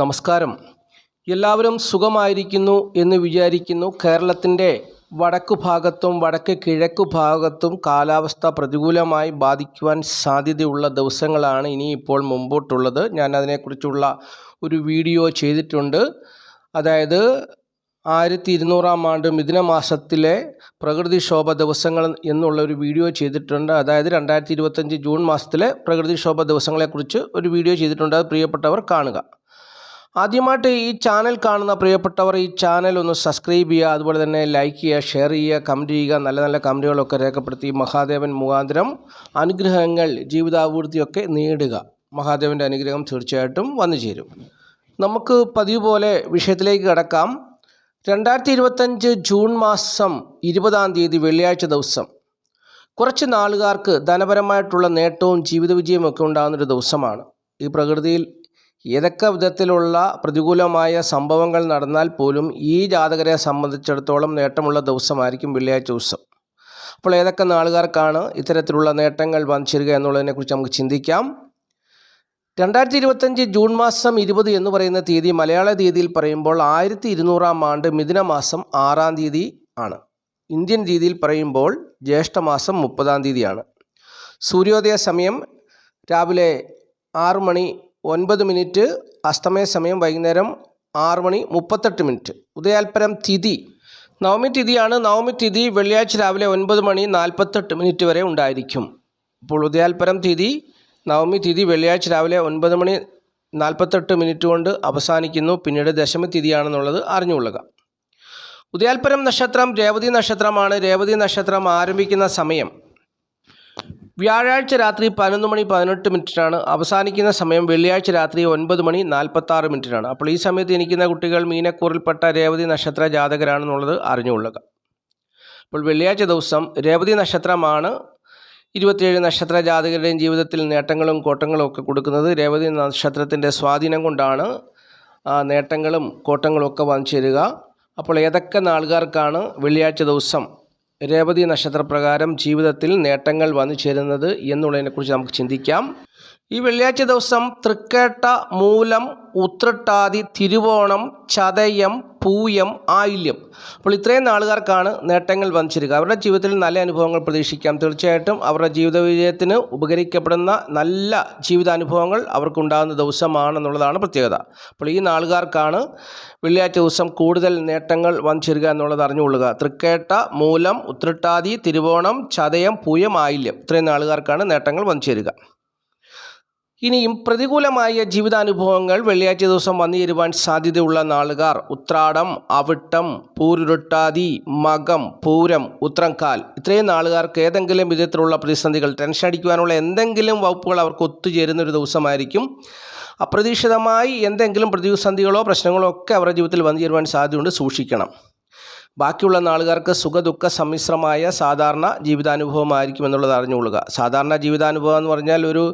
നമസ്കാരം. എല്ലാവരും സുഖമായിരിക്കുന്നു എന്ന് വിചാരിക്കുന്നു. കേരളത്തിന്റെ വടക്കു ഭാഗത്തും വടക്ക് കിഴക്കു ഭാഗത്തും കാലാവസ്ഥ പ്രതികൂലമായി ബാധിക്കുവാൻ സാധ്യതയുള്ള ദിവസങ്ങളാണ് ഇനിയിപ്പോൾ മുമ്പോട്ടുള്ളത്. ഞാൻ അതിനെക്കുറിച്ചുള്ള ഒരു വീഡിയോ ചെയ്തിട്ടുണ്ട്. അതായത് ആയിരത്തി ഇരുന്നൂറാം ആണ്ട് മിഥുന മാസത്തിലെ പ്രകൃതിക്ഷോഭ ദിവസങ്ങൾ എന്നുള്ള ഒരു വീഡിയോ ചെയ്തിട്ടുണ്ട്. അതായത് രണ്ടായിരത്തി ഇരുപത്തഞ്ച് ജൂൺ മാസത്തിലെ പ്രകൃതിക്ഷോഭ ദിവസങ്ങളെക്കുറിച്ച് ഒരു വീഡിയോ ചെയ്തിട്ടുണ്ട്. അത് പ്രിയപ്പെട്ടവർ കാണുക. ആദ്യമായിട്ട് ഈ ചാനൽ കാണുന്ന പ്രിയപ്പെട്ടവർ ഈ ചാനൽ ഒന്ന് സബ്സ്ക്രൈബ് ചെയ്യുക അതുപോലെ തന്നെ ലൈക്ക് ചെയ്യുക ഷെയർ ചെയ്യുക കമന്റ് ചെയ്യുക നല്ല നല്ല കമന്റുകളൊക്കെ രേഖപ്പെടുത്തി മഹാദേവൻ മുഖാന്തരം അനുഗ്രഹങ്ങൾ ജീവിതാഭിവൃദ്ധിയൊക്കെ നേടുക. മഹാദേവന്റെ അനുഗ്രഹം തീർച്ചയായിട്ടും വന്നു ചേരും. നമുക്ക് പതിവ് പോലെ വിഷയത്തിലേക്ക് കടക്കാം. രണ്ടായിരത്തി ഇരുപത്തഞ്ച് ജൂൺ മാസം ഇരുപതാം തീയതി വെള്ളിയാഴ്ച ദിവസം. കുറച്ച് നാളുകാർക്ക് ധനപരമായിട്ടുള്ള നേട്ടവും ജീവിത വിജയവും ഒക്കെ ഉണ്ടാകുന്നൊരു ദിവസമാണ്. ഈ പ്രകൃതിയിൽ ഏതൊക്കെ വിധത്തിലുള്ള പ്രതികൂലമായ സംഭവങ്ങൾ നടന്നാൽ പോലും ഈ ജാതകരെ സംബന്ധിച്ചിടത്തോളം നേട്ടമുള്ള ദിവസമായിരിക്കും വെള്ളിയാഴ്ച ദിവസം. അപ്പോൾ ഏതൊക്കെ നാളുകാർക്കാണ് ഇത്തരത്തിലുള്ള നേട്ടങ്ങൾ വന്നിരിക്കുക എന്നുള്ളതിനെക്കുറിച്ച് നമുക്ക് ചിന്തിക്കാം. രണ്ടായിരത്തി ഇരുപത്തഞ്ച് ജൂൺ മാസം ഇരുപത് എന്ന് പറയുന്ന തീയതി മലയാള തീയതിയിൽ പറയുമ്പോൾ ആയിരത്തി ഇരുന്നൂറാം ആണ്ട് മിഥുന മാസം ആറാം തീയതി ആണ്. ഇന്ത്യൻ രീതിയിൽ പറയുമ്പോൾ ജ്യേഷ്ഠമാസം മുപ്പതാം തീയതിയാണ്. സൂര്യോദയ സമയം രാവിലെ ആറു മണി ഒൻപത് മിനിറ്റ് അസ്തമയ സമയം വൈകുന്നേരം ആറ് മണി മുപ്പത്തെട്ട് മിനിറ്റ്. ഉദയാൽപരം തിഥി. നവമി തിഥിയാണ്. നവമി തിഥി വെള്ളിയാഴ്ച രാവിലെ ഒൻപത് മണി നാൽപ്പത്തെട്ട് മിനിറ്റ് വരെ ഉണ്ടായിരിക്കും. അപ്പോൾ ഉദയാൽപരം തിഥി നവമി തിഥി വെള്ളിയാഴ്ച രാവിലെ ഒൻപത് മണി നാൽപ്പത്തെട്ട് മിനിറ്റ് കൊണ്ട് അവസാനിക്കുന്നു. പിന്നീട് ദശമി തിഥിയാണെന്നുള്ളത് അറിഞ്ഞുകൊള്ളുക. ഉദയാൽപരം നക്ഷത്രം രേവതി നക്ഷത്രമാണ്. രേവതി നക്ഷത്രം ആരംഭിക്കുന്ന സമയം. വ്യാഴാഴ്ച രാത്രി പതിനൊന്ന് മണി പതിനെട്ട് മിനിറ്റിനാണ്. അവസാനിക്കുന്ന സമയം വെള്ളിയാഴ്ച രാത്രി ഒൻപത് മണി നാൽപ്പത്താറ് മിനിറ്റിനാണ്. അപ്പോൾ ഈ സമയത്ത് ജനിക്കുന്ന കുട്ടികൾ മീനക്കൂറിൽപ്പെട്ട രേവതി നക്ഷത്ര ജാതകരാണെന്നുള്ളത് അറിഞ്ഞുകൊള്ളുക. അപ്പോൾ വെള്ളിയാഴ്ച ദിവസം രേവതി നക്ഷത്രമാണ് ഇരുപത്തിയേഴ് നക്ഷത്ര ജാതകരുടെയും ജീവിതത്തിൽ നേട്ടങ്ങളും കോട്ടങ്ങളും ഒക്കെ കൊടുക്കുന്നത്. രേവതി നക്ഷത്രത്തിന്റെ സ്വാധീനം കൊണ്ടാണ് നേട്ടങ്ങളും കോട്ടങ്ങളും ഒക്കെ വന്നു ചേരുക. അപ്പോൾ ഏതൊക്കെ നാളുകാർക്കാണ് വെള്ളിയാഴ്ച ദിവസം രേവതി നക്ഷത്രപ്രകാരം ജീവിതത്തിൽ നേട്ടങ്ങൾ വന്നു ചേരുന്നത് എന്നുള്ളതിനെക്കുറിച്ച് നമുക്ക് ചിന്തിക്കാം. ഈ വെള്ളിയാഴ്ച ദിവസം തൃക്കേട്ട മൂലം ഉത്രട്ടാതി തിരുവോണം ചതയം പൂയം ആയില്യം. അപ്പോൾ ഇത്രയും നാളുകാർക്കാണ് നേട്ടങ്ങൾ വന്നിരിക്കുക. അവരുടെ ജീവിതത്തിൽ നല്ല അനുഭവങ്ങൾ പ്രതീക്ഷിക്കാം. തീർച്ചയായിട്ടും അവരുടെ ജീവിത വിജയത്തിന് ഉപകരിക്കപ്പെടുന്ന നല്ല ജീവിതാനുഭവങ്ങൾ അവർക്കുണ്ടാകുന്ന ദിവസമാണെന്നുള്ളതാണ് പ്രത്യേകത. അപ്പോൾ ഈ നാളുകാർക്കാണ് വെള്ളിയാഴ്ച ദിവസം കൂടുതൽ നേട്ടങ്ങൾ വന്നിരിക എന്നുള്ളത് അറിഞ്ഞുകൊള്ളുക. തൃക്കേട്ട മൂലം ഉത്രട്ടാതി തിരുവോണം ചതയം പൂയം ആയില്യം. ഇത്രയും നാളുകാർക്കാണ് നേട്ടങ്ങൾ വന്നിരിക്കുക. ഇനിയും പ്രതികൂലമായ ജീവിതാനുഭവങ്ങൾ വെള്ളിയാഴ്ച ദിവസം വന്നു ചേരുവാൻ സാധ്യതയുള്ള നാളുകാർ. ഉത്രാടം അവിട്ടം പൂരുരുട്ടാതി മകം പൂരം ഉത്രംകാൽ ഇത്രയും നാളുകാർക്ക് ഏതെങ്കിലും വിധത്തിലുള്ള പ്രതിസന്ധികൾ ടെൻഷൻ അടിക്കുവാനുള്ള എന്തെങ്കിലും വകുപ്പുകൾ അവർക്ക് ഒത്തുചേരുന്ന ഒരു ദിവസമായിരിക്കും. അപ്രതീക്ഷിതമായി എന്തെങ്കിലും പ്രതിസന്ധികളോ പ്രശ്നങ്ങളോ ഒക്കെ അവരുടെ ജീവിതത്തിൽ വന്നു ചേരുവാൻ സാധ്യതയുണ്ട്. സൂക്ഷിക്കണം. ബാക്കിയുള്ള നാളുകാർക്ക് സുഖദുഃഖ സമ്മിശ്രമായ സാധാരണ ജീവിതാനുഭവമായിരിക്കും എന്നുള്ളത് അറിഞ്ഞുകൊള്ളുക. സാധാരണ ജീവിതാനുഭവം എന്ന് പറഞ്ഞാൽ ഒരു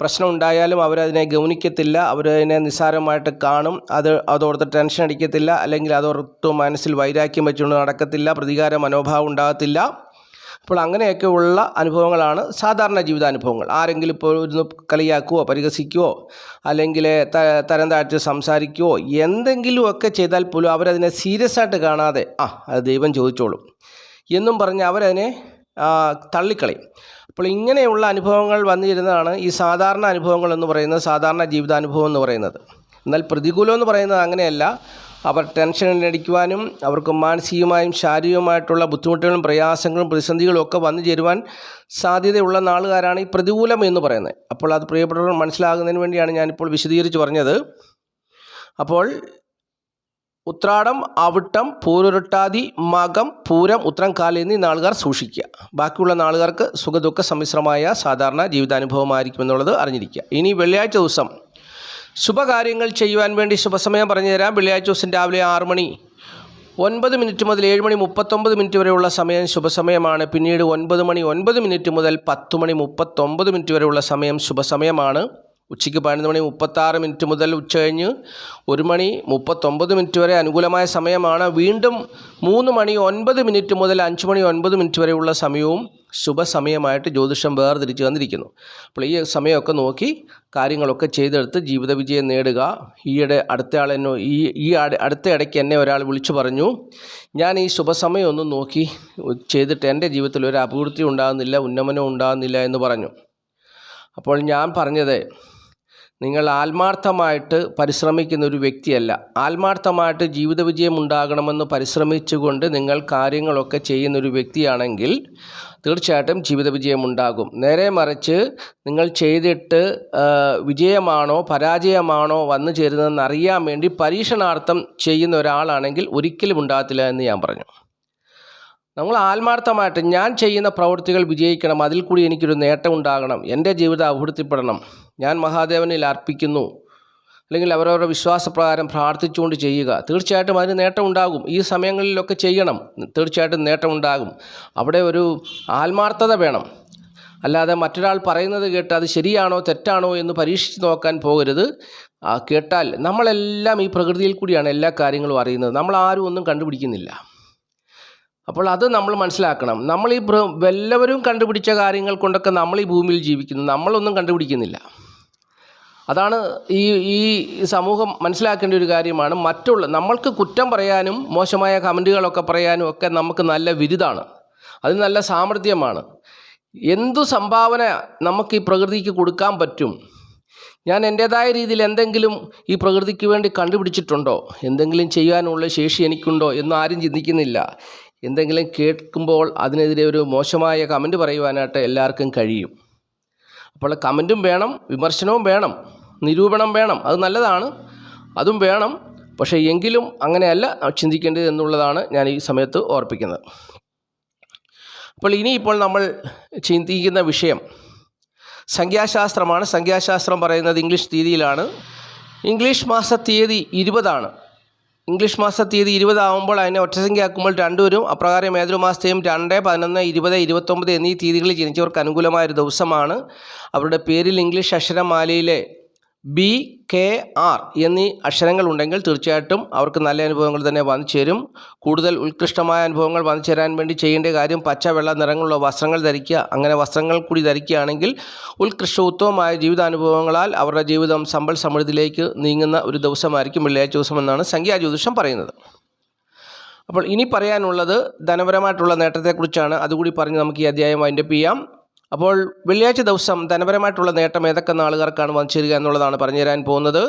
പ്രശ്നം ഉണ്ടായാലും അവരതിനെ ഗൗനിക്കത്തില്ല അവരതിനെ നിസ്സാരമായിട്ട് കാണും അത് അതോർത്ത് ടെൻഷൻ അടിക്കത്തില്ല അല്ലെങ്കിൽ അതോർത്ത് മനസ്സിൽ വൈരാഗ്യം വെച്ചുകൊണ്ട് നടക്കത്തില്ല പ്രതികാര മനോഭാവം ഉണ്ടാകത്തില്ല. അപ്പോൾ അങ്ങനെയൊക്കെ ഉള്ള അനുഭവങ്ങളാണ് സാധാരണ ജീവിതാനുഭവങ്ങൾ. ആരെങ്കിലും ഇപ്പോൾ ഇരുന്ന് കളിയാക്കുവോ പരിഹസിക്കുവോ അല്ലെങ്കിൽ തരം താഴ്ത്തി സംസാരിക്കുവോ എന്തെങ്കിലുമൊക്കെ ചെയ്താൽ പോലും അവരതിനെ സീരിയസ് ആയിട്ട് കാണാതെ ആ അത് ദൈവം ചോദിച്ചോളും എന്നും പറഞ്ഞ് അവരതിനെ തള്ളിക്കളയും. അപ്പോൾ ഇങ്ങനെയുള്ള അനുഭവങ്ങൾ വന്നിരുന്നതാണ് ഈ സാധാരണ അനുഭവങ്ങൾ എന്ന് പറയുന്നത് സാധാരണ ജീവിതാനുഭവം എന്ന് പറയുന്നത്. എന്നാൽ പ്രതികൂലം എന്ന് പറയുന്നത് അങ്ങനെയല്ല. അവർ ടെൻഷൻ അടിക്കുവാനും അവർക്ക് മാനസികമായും ശാരീരികമായിട്ടുള്ള ബുദ്ധിമുട്ടുകളും പ്രയാസങ്ങളും പ്രതിസന്ധികളും ഒക്കെ വന്നു ചേരുവാൻ സാധ്യതയുള്ള നാളുകാരാണ് ഈ പ്രതികൂലം എന്ന് പറയുന്നത്. അപ്പോൾ അത് പ്രിയപ്പെട്ടവർ മനസ്സിലാകുന്നതിന് വേണ്ടിയാണ് ഞാനിപ്പോൾ വിശദീകരിച്ച് പറഞ്ഞത്. അപ്പോൾ ഉത്രാടം അവിട്ടം പൂരുരുട്ടാതി മകം പൂരം ഉത്രം കാലം എന്നീ നാളുകാർ സൂക്ഷിക്കുക. ബാക്കിയുള്ള നാളുകാർക്ക് സുഖദുഃഖ സമ്മിശ്രമായ സാധാരണ ജീവിതാനുഭവമായിരിക്കും എന്നുള്ളത് അറിഞ്ഞിരിക്കുക. ഇനി വെള്ളിയാഴ്ച ദിവസം ശുഭകാര്യങ്ങൾ ചെയ്യുവാൻ വേണ്ടി ശുഭസമയം പറഞ്ഞു തരാം വെള്ളിയാഴ്ച ദിവസം രാവിലെ ആറ് മണി ഒൻപത് മിനിറ്റ് മുതൽ ഏഴ് മണി മുപ്പത്തൊമ്പത് മിനിറ്റ് വരെയുള്ള സമയം ശുഭസമയമാണ്. പിന്നീട് ഒൻപത് മണി ഒൻപത് മിനിറ്റ് മുതൽ പത്ത് മണി മുപ്പത്തൊമ്പത് മിനിറ്റ് വരെയുള്ള സമയം ശുഭസമയമാണ്. ഉച്ചയ്ക്ക് പതിനൊന്ന് മണി മുപ്പത്താറ് മിനിറ്റ് മുതൽ ഉച്ച കഴിഞ്ഞ് ഒരു മണി മുപ്പത്തൊമ്പത് മിനിറ്റ് വരെ അനുകൂലമായ സമയമാണ്. വീണ്ടും മൂന്ന് മണി ഒൻപത് മിനിറ്റ് മുതൽ അഞ്ച് മണി ഒൻപത് മിനിറ്റ് വരെയുള്ള സമയവും ശുഭസമയമായിട്ട് ജ്യോതിഷം വേർതിരിച്ച് വന്നിരിക്കുന്നു അപ്പോൾ ഈ സമയമൊക്കെ നോക്കി കാര്യങ്ങളൊക്കെ ചെയ്തെടുത്ത് ജീവിത വിജയം നേടുക. ഈയിടെ അടുത്ത ആൾ എന്നെ ഈ ഈ അട- അടുത്ത ഇടയ്ക്ക് എന്നെ ഒരാൾ വിളിച്ചു പറഞ്ഞു ഞാൻ ഈ ശുഭസമയം ഒന്ന് നോക്കി. ചെയ്തിട്ട് എന്റെ ജീവിതത്തിൽ ഒരു അഭിവൃദ്ധി ഉണ്ടാകുന്നില്ല ഉന്നമനം ഉണ്ടാകുന്നില്ല എന്ന് പറഞ്ഞു. അപ്പോൾ ഞാൻ പറഞ്ഞത് നിങ്ങൾ ആത്മാർത്ഥമായിട്ട് പരിശ്രമിക്കുന്ന ഒരു വ്യക്തിയല്ല. ആത്മാർത്ഥമായിട്ട് ജീവിത വിജയം ഉണ്ടാകണമെന്ന് പരിശ്രമിച്ചുകൊണ്ട് നിങ്ങൾ കാര്യങ്ങളൊക്കെ ചെയ്യുന്നൊരു വ്യക്തിയാണെങ്കിൽ തീർച്ചയായിട്ടും ജീവിത വിജയം ഉണ്ടാകും. നേരെ മറിച്ച് നിങ്ങൾ ചെയ്തിട്ട് വിജയമാണോ പരാജയമാണോ വന്നു ചേരുന്നതെന്ന് അറിയാൻ വേണ്ടി പരീക്ഷണാർത്ഥം ചെയ്യുന്ന ഒരാളാണെങ്കിൽ ഒരിക്കലും ഉണ്ടാകത്തില്ല എന്ന് ഞാൻ പറഞ്ഞു. നമ്മൾ ആത്മാർത്ഥമായിട്ട് ഞാൻ ചെയ്യുന്ന പ്രവൃത്തികൾ വിജയിക്കണം. അതിൽ കൂടി എനിക്കൊരു നേട്ടം ഉണ്ടാകണം. എന്റെ ജീവിതം അഭിവൃദ്ധിപ്പെടണം. ഞാൻ മഹാദേവനിൽ അർപ്പിക്കുന്നു. അല്ലെങ്കിൽ അവരവരുടെ വിശ്വാസപ്രകാരം പ്രാർത്ഥിച്ചുകൊണ്ട് ചെയ്യുക. തീർച്ചയായിട്ടും അതിന് നേട്ടം ഉണ്ടാകും. ഈ സമയങ്ങളിലൊക്കെ ചെയ്യണം. തീർച്ചയായിട്ടും നേട്ടം ഉണ്ടാകും. അവിടെ ഒരു ആത്മാർത്ഥത വേണം. അല്ലാതെ മറ്റൊരാൾ പറയുന്നത് കേട്ട് അത് ശരിയാണോ തെറ്റാണോ എന്ന് പരീക്ഷിച്ച് നോക്കാൻ പോകരുത്. കേട്ടാൽ നമ്മളെല്ലാം ഈ പ്രകൃതിയിൽ കൂടിയാണ് എല്ലാ കാര്യങ്ങളും അറിയുന്നത്. നമ്മൾ ആരും ഒന്നും കണ്ടുപിടിക്കുന്നില്ല. അപ്പോൾ അത് നമ്മൾ മനസ്സിലാക്കണം. നമ്മൾ ഈ എല്ലാവരും കണ്ടുപിടിച്ച കാര്യങ്ങൾ കൊണ്ടൊക്കെ നമ്മൾ ഈ ഭൂമിയിൽ ജീവിക്കുന്നു. നമ്മളൊന്നും കണ്ടുപിടിക്കുന്നില്ല. അതാണ് ഈ ഈ സമൂഹം മനസ്സിലാക്കേണ്ട ഒരു കാര്യമാണ്. മറ്റുള്ള നമ്മൾക്ക് കുറ്റം പറയാനും മോശമായ കമന്റുകളൊക്കെ പറയാനും ഒക്കെ നമുക്ക് നല്ല വിരുദാണ് അത് നല്ല സാമർഥ്യമാണ്. എന്തു സംഭാവന നമുക്ക് ഈ പ്രകൃതിക്ക് കൊടുക്കാൻ പറ്റും? ഞാൻ എന്റേതായ രീതിയിൽ എന്തെങ്കിലും ഈ പ്രകൃതിക്ക് വേണ്ടി കണ്ടുപിടിച്ചിട്ടുണ്ടോ? എന്തെങ്കിലും ചെയ്യാനുള്ള ശേഷി എനിക്കുണ്ടോ എന്ന് ആരും ചിന്തിക്കുന്നില്ല. എന്തെങ്കിലും കേൾക്കുമ്പോൾ അതിനെതിരെ ഒരു മോശമായ കമന്റ് പറയുവാനായിട്ട് എല്ലാവർക്കും കഴിയും. അപ്പോൾ കമന്റും വേണം വിമർശനവും വേണം നിരൂപണം വേണം. അത് നല്ലതാണ് അതും വേണം. പക്ഷേ എങ്കിലും അങ്ങനെയല്ല ചിന്തിക്കേണ്ടത് എന്നുള്ളതാണ് ഞാൻ ഈ സമയത്ത് ഓർപ്പിക്കുന്നത്. അപ്പോൾ ഇനിയിപ്പോൾ നമ്മൾ ചിന്തിക്കുന്ന വിഷയം സംഖ്യാശാസ്ത്രമാണ്. സംഖ്യാശാസ്ത്രം പറയുന്നത് ഇംഗ്ലീഷ് തീയതിയിലാണ് ഇംഗ്ലീഷ് മാസ തീയതി ഇരുപതാണ്. ഇംഗ്ലീഷ് മാസ തീയതി ഇരുപതാകുമ്പോൾ അതിനെ ഒറ്റസംഖ്യയാക്കുമ്പോൾ രണ്ടുവരും അപ്രകാരം ഏതൊരു മാസത്തെയും രണ്ട് പതിനൊന്ന് ഇരുപത് ഇരുപത്തൊമ്പത് എന്നീ തീയതികളിൽ ജനിച്ചവർക്ക് അനുകൂലമായ ഒരു ദിവസമാണ്. അവരുടെ പേരിൽ ഇംഗ്ലീഷ് അക്ഷരമാലയിലെ ബി കെ ആർ എന്നീ അക്ഷരങ്ങൾ ഉണ്ടെങ്കിൽ തീർച്ചയായിട്ടും അവർക്ക് നല്ല അനുഭവങ്ങൾ തന്നെ വന്നു ചേരും കൂടുതൽ ഉത്കൃഷ്ടമായ അനുഭവങ്ങൾ വന്നു ചേരാൻ വേണ്ടി ചെയ്യേണ്ട കാര്യം പച്ച വെള്ള നിറങ്ങളുള്ള വസ്ത്രങ്ങൾ ധരിക്കുക. അങ്ങനെ വസ്ത്രങ്ങൾ കൂടി ധരിക്കുകയാണെങ്കിൽ ഉത്കൃഷ്ട ഉത്തമമായ ജീവിതാനുഭവങ്ങളാൽ അവരുടെ ജീവിതം സമ്പൽ സമൃദ്ധിയിലേക്ക് നീങ്ങുന്ന ഒരു ദിവസമായിരിക്കും വെള്ളിയാഴ്ച ദിവസം എന്നാണ് സംഖ്യാ ജ്യോതിഷം പറയുന്നത്. അപ്പോൾ ഇനി പറയാനുള്ളത് ധനപരമായിട്ടുള്ള നേട്ടത്തെക്കുറിച്ചാണ്. അതുകൂടി പറഞ്ഞ് നമുക്ക് ഈ അധ്യായം വൈൻഡപ്പ് ചെയ്യാം. അപ്പോൾ വെള്ളിയാഴ്ച ദിവസം ധനപരമായിട്ടുള്ള നേട്ടം ഏതൊക്കെ നാളുകാർക്കാണ് വന്നു ചേരുക എന്നുള്ളതാണ് പറഞ്ഞു തരാൻ പോകുന്നത്.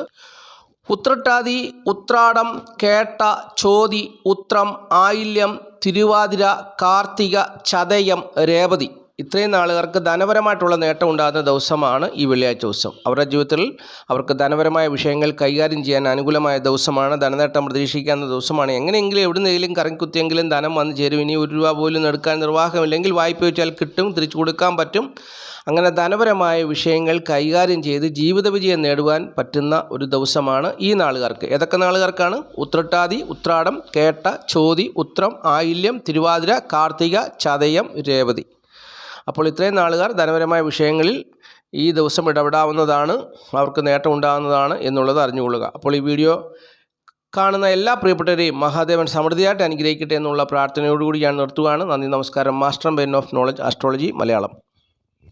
ഉത്രട്ടാതി ഉത്രാടം കേട്ട ചോതി ഉത്രം ആയില്യം തിരുവാതിര കാർത്തിക ചതയം രേവതി. ഇത്രയും നാളുകാർക്ക് ധനപരമായിട്ടുള്ള നേട്ടം ഉണ്ടാകുന്ന ദിവസമാണ് ഈ വെള്ളിയാഴ്ച ദിവസം. അവരുടെ ജീവിതത്തിൽ അവർക്ക് ധനപരമായ വിഷയങ്ങൾ കൈകാര്യം ചെയ്യാൻ അനുകൂലമായ ദിവസമാണ് ധനനേട്ടം പ്രതീക്ഷിക്കാവുന്ന ദിവസമാണ്. എങ്ങനെയെങ്കിലും എവിടുന്നെങ്കിലും കറങ്ങിക്കുത്തിയെങ്കിലും ധനം വന്നു ചേരും. ഇനി ഒരു രൂപ പോലും എടുക്കാൻ നിർവാഹമില്ലെങ്കിൽ വായ്പ വെച്ചാൽ കിട്ടും തിരിച്ചു കൊടുക്കാൻ പറ്റും. അങ്ങനെ ധനപരമായ വിഷയങ്ങൾ കൈകാര്യം ചെയ്ത് ജീവിത വിജയം നേടുവാൻ പറ്റുന്ന ഒരു ദിവസമാണ് ഈ നാളുകാർക്ക്. ഏതൊക്കെ നാളുകാർക്കാണ്? ഉത്രട്ടാതി ഉത്രാടം കേട്ട ചോതി ഉത്രം ആയില്യം തിരുവാതിര കാർത്തിക ചതയം രേവതി. അപ്പോൾ ഇത്രയും നാളുകാർ ധനപരമായ വിഷയങ്ങളിൽ ഈ ദിവസം ഇടപെടാവുന്നതാണ് അവർക്ക് നേട്ടം ഉണ്ടാകുന്നതാണ് എന്നുള്ളത് അറിഞ്ഞുകൊള്ളുക. അപ്പോൾ ഈ വീഡിയോ കാണുന്ന എല്ലാ പ്രിയപ്പെട്ടവരെയും മഹാദേവൻ സമൃദ്ധിയായിട്ട് അനുഗ്രഹിക്കട്ടെ എന്നുള്ള പ്രാർത്ഥനയോടുകൂടി ഞാൻ നിർത്തുകയാണ്. നന്ദി നമസ്കാരം. Master Ben of knowledge astrology Malayalam.